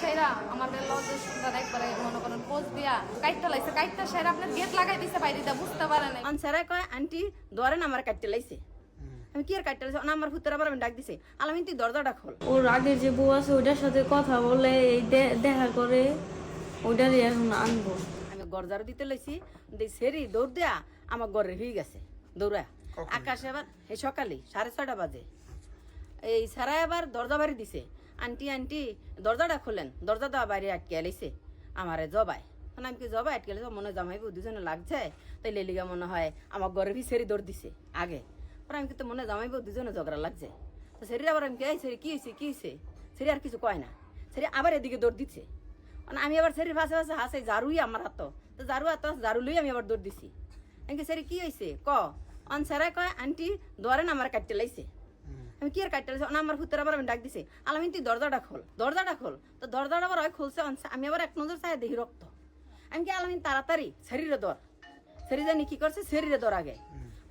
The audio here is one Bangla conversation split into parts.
সেরা আমাদের লজের সুন্দর একবারে মনে করেন পোজ দিয়া কাইটটা লাইছে কাইটটা সেরা আপনার গেট লাগাই দিছে বাইরে দিয়া বুঝতে পারে নাই। অন সেরা কয় আন্টি ধরেন আমার কাটতে লাইছে। আমি কি আর কাটতে লাইছে? না আমার ফুতের আবার আমি ডাক দিছে আলামিন তুই দরজাটা খোল। ওর আগে যে বউ আছে ওইটার সাথে কথা বলে এই দে- দেখা করে ওইটারই এখন আনব। আমি দিতে লইছি দি সেরি দৌড় দেয়া আমার ঘরে হয়ে গেছে দৌড়া। আকাশে আবার এই সকালে সাড়ে ছয়টা বাজে। এই সারা আবার দরজা বাড়ি দিছে আন্টি আন্টি, দরজাটা খোলেন। দরজা দেওয়া বাইরে আটকে লাইছে। আমারে জবাই। মানে আমি কি জবাই? আটকে লাইছে, মনে জামাইবু দুজনে লাগছে। তাই লেলিগা মনে হয় আমার ঘরে ভি সেরি দৌড় দিছে, আগে। পরে আমি কিন্তু মনে জামাইবু দুজনে ঝগড়া লাগছে। তো সেরি আবার আমি এই সেরি কি হয়েছে কি হয়েছে সেরি আর কিছু কয় না। সেরি আবার এদিকে দৌড় দিচ্ছে। মানে আমি আবার সেরির পাশে পাশে হাসে জারুই আমার হাত। তো জারু হাত জারু লই আমি আবার দৌড় দিছি। আমি সেরি কি হয়েছে ক। অন সেরা কয়, আন্টি ধরেন আমার কাটতে লাইছে। আমি কি আর কাটতে না আমার ফুতের আবার আমি ডাক দিছে। আলামিন তুই দরজাটা খোল দরজাটা খোল। তো দরজাটা আবার খুলছে আমি আবার এক নজর চাই দেখি রক্ত আমি কি আলামিন তাড়াতাড়ি শরীরে দর শরীর জানি কি করছে শরীরে দর আগে।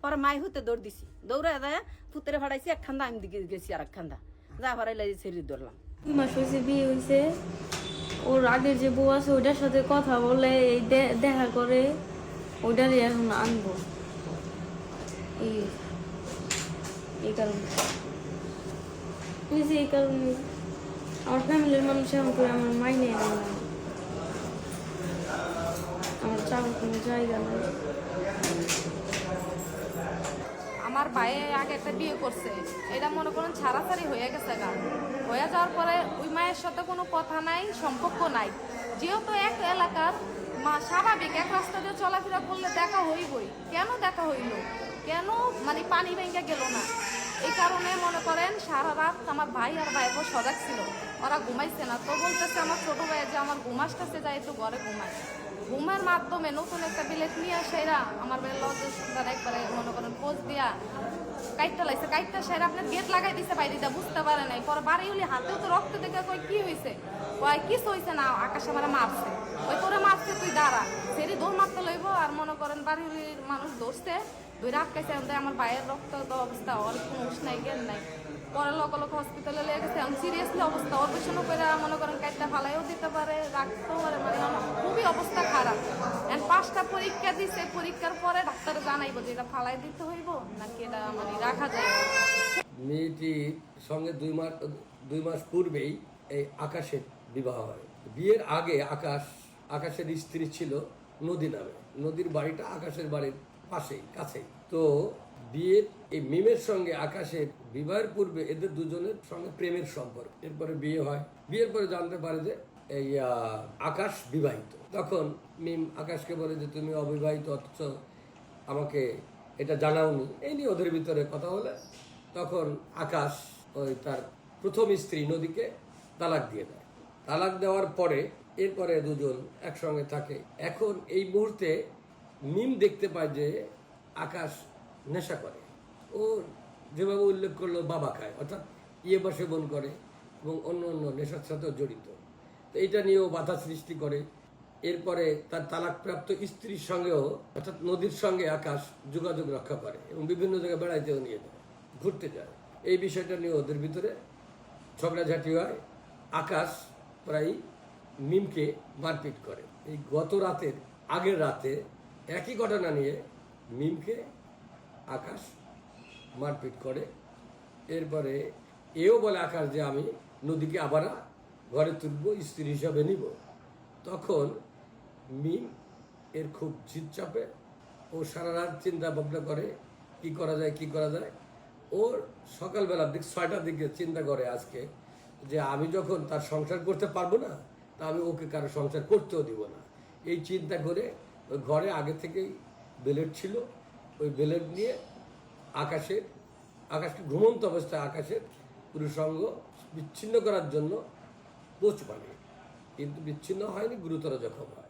পরে মাই হতে দৌড় দিছি। দৌড়ে দেয় ফুতেরে ফাড়াইছি এক খান্দা আমি দিকে গেছি আর এক খান্দা। যা ফাড়াইলে শরীর দৌড়লাম দুই মাস হয়েছে বিয়ে হয়েছে ওর আগে যে বউ আছে, ওইটার সাথে কথা বলে, এই দেখা করে ওইটারই এখন আনব। এই এই কারণে। যে এই কারণে আমার ফ্যামিলির মানুষ করে আমার মাইনে নেয় না। আমার চাওয়ার কোনো জায়গা নেই। আমার ভাই আগে একটা বিয়ে করছে। এটা মনে করেন ছাড়াছাড়ি হয়ে গেছে গা। হয়ে যাওয়ার পরে ওই মায়ের সাথে কোনো কথা নাই, সম্পর্ক নাই। যেহেতু এক এলাকার, মা স্বাভাবিক এক রাস্তা দিয়ে চলাফেরা করলে দেখা হইবই। কেন দেখা হইল? কেন মানে পানি ভেঙে গেল না? এই কারণে মনে করেন সারা রাত আমার ভাই আর ভাই বোন সজাগ ছিল। ওরা ঘুমাইছে না। তো বলতেছে আমার ছোট ভাই যে আমার ঘুমাসটাছে যায় একটু ঘরে ঘুমায়। ঘুমের মাধ্যমে নতুন একটা বিলেট নিয়ে আসে এরা আমার বেলা লজের সুন্দর একবারে মনে করেন পোজ দিয়া কাইটটা লাইছে। কাইটটা সেরা আপনার গেট লাগাই দিছে বাইরে দিয়া বুঝতে পারে নাই। পরে বাড়ি হলি হাতেও তো রক্ত দেখে কই কি হয়েছে কয় কিছু হয়েছে না, আকাশে আমার মারছে। ওই তোরে মারছে, তুই দাঁড়া। সেরি দৌড় মারতে লইব আর মনে করেন বাড়ির মানুষ দৌড়ছে দুই আটকাইছে আমার ভাইয়ের রক্ত অবস্থা, ওর কোনো নাই, জ্ঞান নাই। পরে লোক লোক হসপিটালে লেগে গেছে আমি সিরিয়াসলি অবস্থা অপারেশনও করে মনে করেন কাইটটা ফালাইও দিতে পারে, রাখতেও পারে মানে খুবই অবস্থা খারাপ। এখন পাঁচটা পরীক্ষা দিছে, পরীক্ষার পরে ডাক্তার জানাইবো যে এটা ফালাই দিতে হইব, নাকি এটা মানে রাখা যায়। মেয়েটি সঙ্গে দুই মাস দুই মাস পূর্বেই এই আকাশের বিবাহ হয়। বিয়ের আগে আকাশ, আকাশের স্ত্রী ছিল নদী নামে। নদীর বাড়িটা আকাশের বাড়ির পাশেই, কাছেই। তো বিয়ের এই মিমের সঙ্গে আকাশের বিবাহের পূর্বে এদের দুজনের সঙ্গে প্রেমের সম্পর্ক। এরপরে বিয়ে হয়। বিয়ের পরে জানতে পারে যে এই আকাশ বিবাহিত। তখন মিম আকাশকে বলে যে, তুমি অবিবাহিত, অথচ আমাকে এটা জানাওনি। এই নিয়ে ওদের ভিতরে কথা হলে তখন আকাশ ওই তার প্রথম স্ত্রী নদীকে তালাক দিয়ে দেয়। তালাক দেওয়ার পরে এরপরে দুজন একসঙ্গে থাকে। এখন এই মুহূর্তে মিম দেখতে পায় যে আকাশ নেশা করে। ও যেভাবে উল্লেখ করল বাবা খায়, অর্থাৎ ইয়ে বা সেবন করে এবং অন্য অন্য নেশার সাথেও জড়িত। তো এটা নিয়েও বাধা সৃষ্টি করে। এরপরে তার তালাকপ্রাপ্ত স্ত্রীর সঙ্গেও, অর্থাৎ নদীর সঙ্গে আকাশ যোগাযোগ রক্ষা করে এবং বিভিন্ন জায়গায় বেড়াইতেও নিয়ে যায়, ঘুরতে যায়। এই বিষয়টা নিয়ে ওদের ভিতরে ঝগড়াঝাটি হয়। আকাশ প্রায় মিমকে মারপিট করে। এই গত রাতের আগের রাতে একই ঘটনা নিয়ে মিমকে আকাশ মারপিট করে। এরপরে এও বলে আকাশ যে আমি নদীকে আবার ঘরে তুলব, স্ত্রী হিসাবে নিব। তখন মিম এর খুব জিদ চাপে ও সারা রাত চিন্তা ভাবনা করে, কি করা যায়, কি করা যায়। ওর সকালবেলার দিক ছয়টার দিকে চিন্তা করে আজকে যে আমি যখন তার সংসার করতে পারব না তা আমি ওকে কারও সংসার করতেও দিব না। এই চিন্তা করে ওই ঘরে আগে থেকেই বেলেট ছিল। ওই বেলেট নিয়ে আকাশের, আকাশকে ঘুমন্ত অবস্থায় আকাশের পুরুষঙ্গ বিচ্ছিন্ন করার জন্য কোচ বানিয়ে। কিন্তু বিচ্ছিন্ন হয়নি গুরুতর জখম হয়।